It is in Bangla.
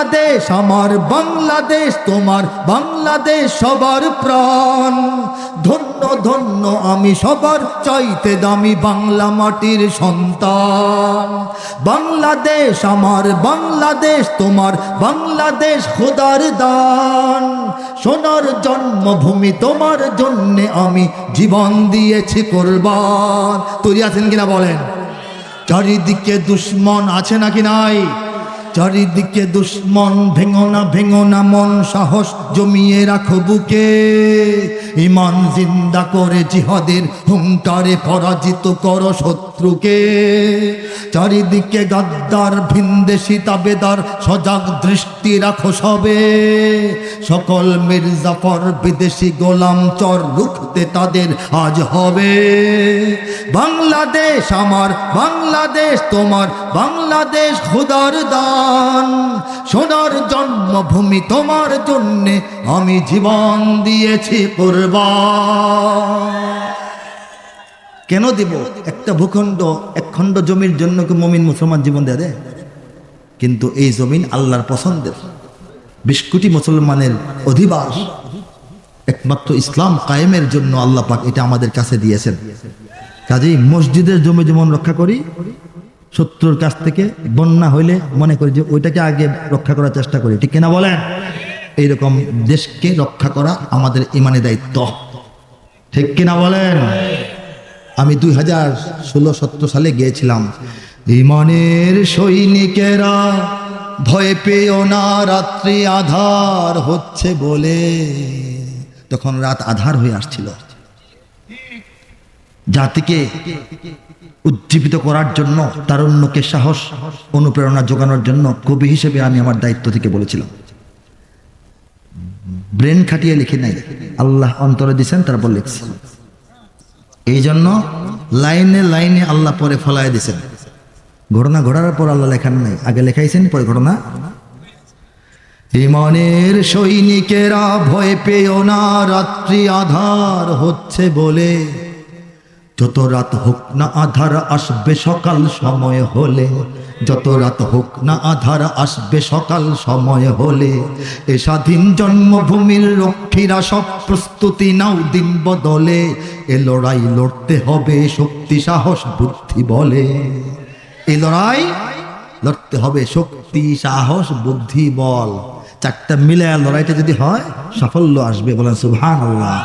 বাংলাদেশ, আমার বাংলাদেশ, তোমার বাংলাদেশ সবার প্রাণ। ধন্য ধন্য, আমি সবার চাইতে দামি বাংলা মাটির সন্তান। বাংলাদেশ, আমার বাংলাদেশ, তোমার বাংলাদেশ খোদার দান। সোনার জন্মভূমি তোমার জন্যে আমি জীবন দিয়েছি কোরবান। তৈরি আছেন কিনা বলেন? চারিদিকে দুশ্মন আছে নাকি নাই? চারিদিকে দুশ্মন ভেঙো না ভেঙো না মন সাহস জমিয়ে রাখো বুকে। ইমান জিন্দা করে জিহাদের হুঙ্কারে পরাজিত কর শত্রুকে। চারিদিকে গাদ্দার, ভিনদেশি তাবেদার, সজাগ দৃষ্টি রাখো সবে। সকল মির্জাফর বিদেশি গোলাম চর রুখতে তাদের আজ হবে। বাংলাদেশ আমার, বাংলাদেশ তোমার, বাংলাদেশ খোদার দান। সোনার জন্মভূমি তোমার জন্যে আমি জীবন দিয়েছি কেন দিব? একটা ভূখণ্ড, এক খণ্ড জমির জন্য কি মমিন মুসলমান জীবন দেয়? কিন্তু এই জমিন আল্লাহর পছন্দের। বিশ কোটি মুসলমানের অধিবাস। একমাত্র ইসলাম কায়েমের জন্য আল্লাহ পাক এটা আমাদের কাছে দিয়েছেন। কাজেই মসজিদের জমি যেমন রক্ষা করি, শত্রুর কাছ থেকে বন্যা হইলে মনে করি যে ওইটাকে আগে রক্ষা করার চেষ্টা করি। ঠিক কিনা বলেন? এইরকম দেশকে রক্ষা করা আমাদের ইমানের দায়িত্ব। ঠিক কিনা বলেন? আমি দুই হাজার ষোলো সতেরো সালে গিয়েছিলাম। ইমানের সৈনিকেরা ভয় পেও না, রাত্রি আধার হচ্ছে বলে। তখন রাত আধার হয়ে আসছিল। জাতিকে উজ্জীবিত করার জন্য, তারুণ্যকে সাহস, অনুপ্রেরণা যোগানোর জন্য কবি হিসেবে আমি আমার দায়িত্ব থেকে বলেছিলাম। ব্রেন খাটিয়ে লিখি নাই। আল্লাহ অন্তরে দিছেন, তারপর লিখছি। এই জন্য লাইনে লাইনে আল্লাহ পরে ফলায় দিছেন। ঘটনা ঘটার পর আল্লাহ লেখান নাই। আগে লেখাইছেন, পরে ঘটনা। ইমানের সৈনিকেরা ভয় পেও না, রাত্রি আধার হচ্ছে বলে। যত রাত হোক না, আধার আসবে সকাল সময় হলে। যত রাত হোক না আধার আসবে সকাল সময় হলে। এ স্বাধীন জন্মভূমির রক্ষীরা সব প্রস্তুতি নাও দিন বদলে। এ লড়াই লড়তে হবে শক্তি, সাহস, বুদ্ধি বলে। এ লড়াই লড়তে হবে শক্তি, সাহস, বুদ্ধি বল। চারটা মিলে লড়াইটা যদি হয়, সাফল্য আসবে বলেন সুবহান আল্লাহ